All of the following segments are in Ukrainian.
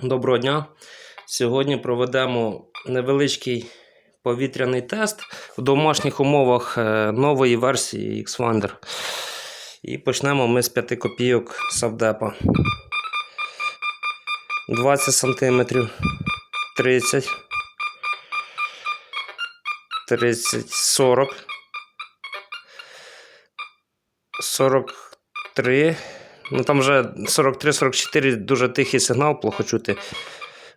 Доброго дня! Сьогодні проведемо невеличкий повітряний тест в домашніх умовах е, нової версії Xwander. І почнемо ми з 5 копійок Савдепа. 20 см, 30, 30, 40, 43. Ну там вже 43-44 дуже тихий сигнал, плохо чути.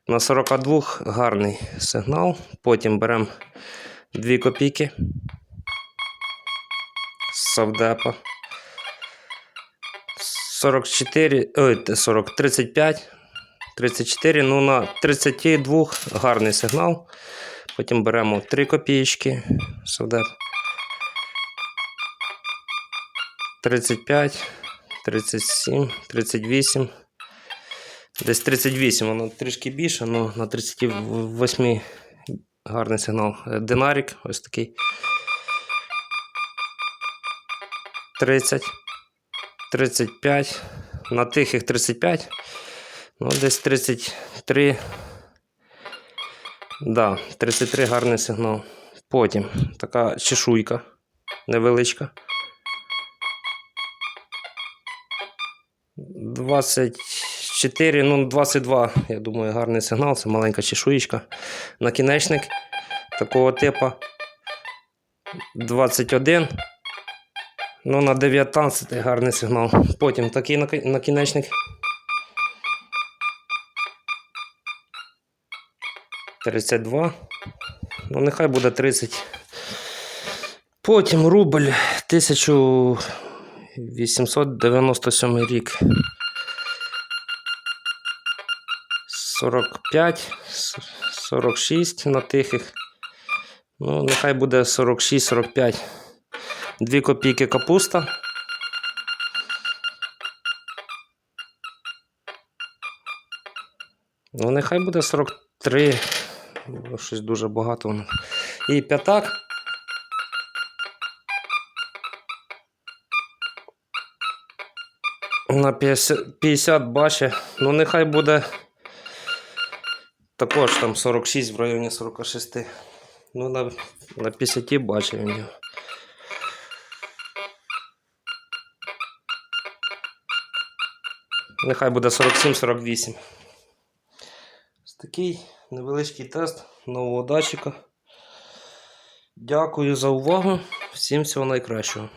На 42 гарний сигнал. Потім беремо 2 копійки. Савдепа. 44, ой, 40, 35, 34, ну на 32 гарний сигнал. Потім беремо 3 копійки. Савдеп. 35. 37, 38. Десь 38, воно трішки більше, але на 38 гарний сигнал. Е, Динарік, ось такий. 30, 35. На тихих 35. Ну, десь 33. Да, 33 гарний сигнал. Потім така чешуйка невеличка. 24, ну 22, я думаю, гарний сигнал. Це маленька чешуєчка. Накінечник такого типу. 21. Ну, на 19 гарний сигнал. Потім такий накінечник. 32. Ну, нехай буде 30. Потім рубль 1897 рік. 45, 46 на тихих. Ну, нехай буде 46-45. 2 копійки капуста. Ну, нехай буде 43. Щось дуже багато. І п'ятак. На 50, 50 бачить. Ну, нехай буде також там 46 в районі 46. Ну, на, на 50 бачив він його. Нехай буде 47-48. Ось такий невеличкий тест нового датчика. Дякую за увагу. Всім всього найкращого.